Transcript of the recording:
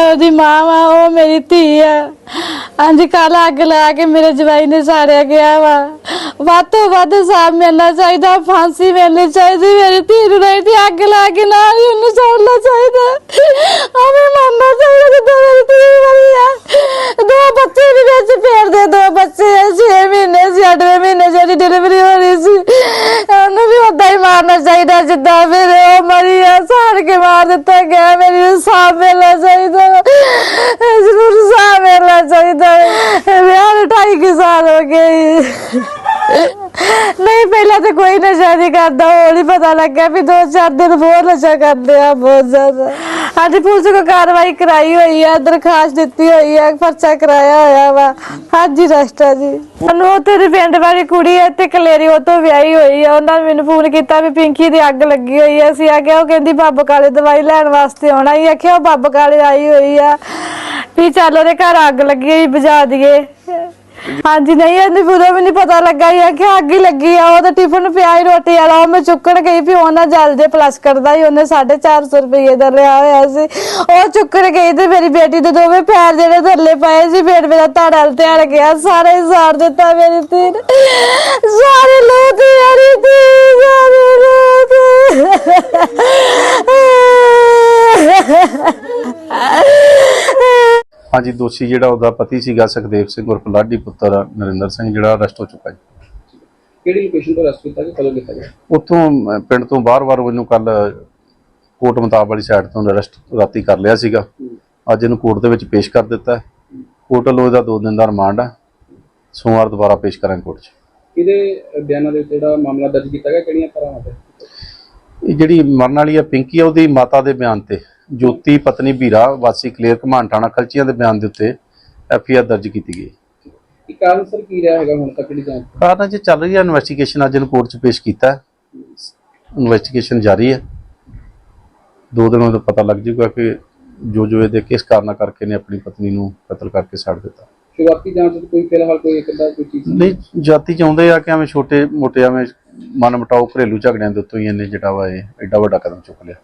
ਉਹਦੀ ਮਾਂ ਵਾ, ਉਹ ਮੇਰੀ ਧੀ ਆ। ਹਾਂਜੀ ਕੱਲ ਅੱਗ ਲਾ ਕੇ ਮੇਰੇ ਜਵਾਈ ਨੇ ਸਾੜਿਆ ਗਿਆ ਵਾ। ਵੱਧ ਤੋਂ ਵੱਧ ਸਾਹ ਮਿਲਣਾ ਚਾਹੀਦਾ, ਫਾਂਸੀ ਮਿਲਣੀ ਚਾਹੀਦੀ, ਮੇਰੀ ਧੀ ਨੂੰ ਨਹੀਂ ਤੇ ਅੱਗ ਲਾ ਕੇ ਨਾ ਹੀ ਉਹਨੂੰ ਸਾੜਨਾ ਚਾਹੀਦਾ। ਉਦਾਂ ਚਾਹੀਦਾ ਜਿੱਦਾਂ ਫਿਰ ਉਹ ਮਰੀ ਆ ਸਾੜ ਕੇ ਮਾਰ ਦਿੱਤਾ ਗਿਆ, ਮੇਰੀ ਨੂੰ ਮਿਲਣਾ ਚਾਹੀਦਾ। ਜ਼ਰੂਰ ਸਾਹ ਮਿਲਣਾ ਚਾਹੀਦਾ। ਵਿਆਹ ਨੂੰ ਢਾਈ ਕੁ ਸਾਲ ਹੋ ਗਏ। ਨਹੀਂ, ਪਹਿਲਾਂ ਤਾਂ ਕੋਈ ਨਸ਼ਾ ਨਹੀਂ ਕਰਦਾ ਹੌਲੀ ਪਤਾ ਲੱਗਿਆ ਵੀ ਦੋ ਚਾਰ ਦਿਨ ਬਹੁਤ ਨਸ਼ਾ ਕਰਦੇ ਆ, ਬਹੁਤ ਜ਼ਿਆਦਾ। ਅੱਜ ਪੁਲਿਸ ਕੋ ਕਾਰਵਾਈ ਕਰਾਈ ਹੋਈ ਆ, ਦਰਖਾਸਤ ਦਿੱਤੀ ਹੋਈ ਆ, ਪਰਚਾ ਕਰਾਇਆ ਹੋਇਆ ਵਾ। ਹਾਂਜੀ ਰਸਤਾ ਜੀ। ਉਹਨੂੰ ਉਹ ਤੇਰੇ ਪਿੰਡ ਵਾਲੀ ਕੁੜੀ ਹੈ ਤੇ ਕਲੇਰੀ ਉਹ ਤੋਂ ਵਿਆਹੀ ਹੋਈ ਆ। ਉਹਨਾਂ ਨੇ ਮੈਨੂੰ ਫੋਨ ਕੀਤਾ ਵੀ ਪਿੰਕੀ ਦੀ ਅੱਗ ਲੱਗੀ ਹੋਈ ਆ। ਅਸੀਂ ਆ ਗਿਆ ਉਹ ਕਹਿੰਦੀ, ਬੱਬ ਕਾਲੇ ਦਵਾਈ ਲੈਣ ਵਾਸਤੇ ਆਉਣਾ ਹੀ ਆਖਿਆ, ਉਹ ਬੱਬ ਕਾਲੇ ਆਈ ਹੋਈ ਆ। ਵੀ ਚੱਲ ਉਹਦੇ ਘਰ ਅੱਗ ਲੱਗੀ ਹੋਈ, ਬੁਝਾ ਦਈਏ। ਹਾਂਜੀ, ਨਹੀਂ, ਇਹਨੂੰ ਉਦੋਂ ਵੀ ਨਹੀਂ ਪਤਾ ਲੱਗਾ ਇਹ ਕਿ ਅੱਗ ਹੀ ਲੱਗੀ ਆ। ਉਹਦਾ ਟਿਫਨ ਪਿਆ ਹੀ ਰੋਟੀ ਵਾਲਾ, ਉਹ ਮੈਂ ਚੁੱਕਣ ਗਈ ਵੀ ਉਹਨਾਂ ਜਲ ਦੇ ਪਲਸ ਕਰਦਾ ਹੀ ਉਹਨੇ 450 ਰੁਪਏ ਦਾ ਲਿਆ ਹੋਇਆ ਸੀ। ਉਹ ਚੁੱਕਣ ਗਈ ਤੇ ਮੇਰੀ ਬੇਟੀ ਦੇ ਦੋਵੇਂ ਪੈਰ ਜਿਹੜੇ ਥੱਲੇ ਪਏ ਸੀ, ਫੇਰ ਮੇਰਾ ਧੜਾ ਧਿਆਨ ਗਿਆ। ਸਾਰੇ ਸਾਰ ਦਿੱਤਾ ਮੇਰੀ ਧੀ ਨੇ। ਸਾਰੇ ਲੋਕ ਯਾਰੀ ਧੀ, ਸਾਰੇ ਲੋਕ ਹਾਂਜੀ ਦੋਸ਼ੀ ਜਿਹੜਾ ਉਹਦਾ ਪਤੀ ਸੀਗਾ ਸੁਖਦੇਵ ਸਿੰਘ ਉਰਫ ਲਾਡੀ ਪੁੱਤਰ ਨਰਿੰਦਰ ਸਿੰਘ ਜਿਹੜਾ ਅਰੈਸਟ ਹੋ ਚੁੱਕਾ ਜੀ। ਕਿਹੜੀ ਲੋਕੇਸ਼ਨ ਤੋਂ ਅਰੈਸਟ ਕੀਤਾ ਗਿਆ? ਕਦੋਂ ਕੀਤਾ ਗਿਆ? ਉੱਥੋਂ ਪਿੰਡ ਤੋਂ ਬਾਹਰ-ਬਾਹਰ ਉਹਨੂੰ ਕੱਲ ਕੋਟ ਮਤਾਬ ਵਾਲੀ ਸਾਈਡ ਤੋਂ ਅਰੈਸਟ ਰਾਤੀ ਕਰ ਲਿਆ ਸੀਗਾ। ਅੱਜ ਇਹਨੂੰ ਕੋਰਟ ਦੇ ਵਿੱਚ ਪੇਸ਼ ਕਰ ਦਿੱਤਾ ਹੈ। ਕੋਰਟ ਵੱਲੋਂ ਇਹਦਾ 2 ਦਿਨ ਦਾ ਰਿਮਾਂਡ ਹੈ। ਸੋਮਵਾਰ ਦੁਬਾਰਾ ਪੇਸ਼ ਕਰਾਂਗੇ ਕੋਰਟ 'ਚ। ਇਹਦੇ ਬਿਆਨਾਂ ਦੇ ਜਿਹੜਾ ਮਾਮਲਾ ਦਰਜ ਕੀਤਾ ਗਿਆ ਕਿਹੜੀਆਂ ਧਾਰਾਵਾਂ ਤੇ ਇਹ ਜਿਹੜੀ ਮਰਨ ਵਾਲੀ ਹੈ ਪਿੰਕੀ ਆ ਉਹਦੀ ਮਾਤਾ ਦੇ ਬਿਆਨ ਤੇ। ਜੋਤੀ ਪਤਨੀ ਵੀਰਾ ਵਾਸੀ ਕਲੇਰ ਘਮਾਨ ਥਾਣਾ ਖਲਚੀਆਂ ਦੇ ਬਿਆਨ ਦੇ ਉੱਤੇ ਐਫ ਆਈ ਆਰ ਦਰਜ ਕੀਤੀ ਗਈ। ਕਾਰਨ ਸਰ ਕੀ ਰਿਹਾ ਹੈਗਾ ਹੁਣ ਤੱਕ ਜਿਹੜੀ ਜਾਂਚ? ਕਾਰਨ ਜੇ ਚੱਲ ਰਹੀ ਹੈ ਇਨਵੈਸਟੀਗੇਸ਼ਨ ਅੱਜ ਇਹਨੂੰ ਕੋਰਟ 'ਚ ਪੇਸ਼ ਕੀਤਾ ਇਨਵੈਸਟੀਗੇਸ਼ਨ ਜਾਰੀ ਹੈ। ਦੋ ਦਿਨਾਂ ਤੋਂ ਪਤਾ ਲੱਗ ਜਾਊਗਾ ਕਿ ਜੋ ਜੋ ਇਹਦੇ ਕਿਸ ਕਾਰਨਾਂ ਕਰਕੇ ਨੇ ਆਪਣੀ ਪਤਨੀ ਨੂੰ ਕਤਲ ਕਰਕੇ ਛੱਡ ਦਿੱਤਾ। ਸ਼ੁਰੂਆਤੀ ਜਾਂਚ ਵਿੱਚ ਕੋਈ ਫਿਲਹਾਲ ਕੋਈ ਇੱਕ ਦਾ ਕੋਈ ਚੀਜ਼ ਨਹੀਂ? ਜਾਤੀ ਚਾਹੁੰਦੇ ਆ ਕਿ ਐਵੇਂ ਛੋਟੇ ਮੋਟੇ ਐਵੇਂ ਮਨ ਮਟਾਓ ਘਰੇਲੂ ਝਗੜਿਆਂ ਦੇ ਉੱਤੋਂ ਹੀ ਇਹਨੇ ਜਿਹੜਾ ਵਾ ਇਹ ਐਡਾ ਵੱਡਾ ਕਦਮ ਚੁੱਕ ਲਿਆ।